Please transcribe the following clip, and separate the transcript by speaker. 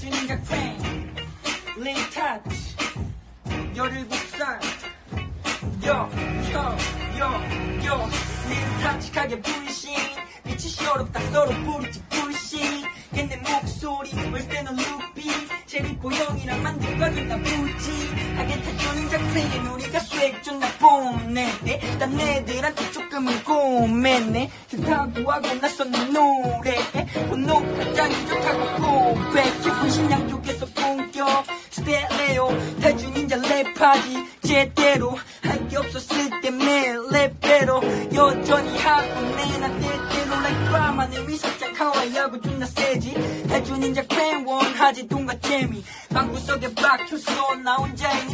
Speaker 1: 태준이가 팬 링타치 17살 요요요요 링타치하게 불신 빛이 시어롭다 서로 부르지 불신. 걔내 목소리 올 때는 루피 제리포 형이랑 만들어준다 부지. 하게 태준이가 팬 우리가 스웩 존나 뽐내 난 애들한테 조금은 고매네 좋다고 하고 나서는 노래. 녹 스테레오. 태준인자 랩하지 제대로. 할 게 없었을 때 매일 랩배로. 여전히 하고 내나 때때로. Like 내 위살짝 하와이하고 존나 세지. 태준인자 팬원 하지 돈과 재미. 방구석에 박혀서 나 혼자 이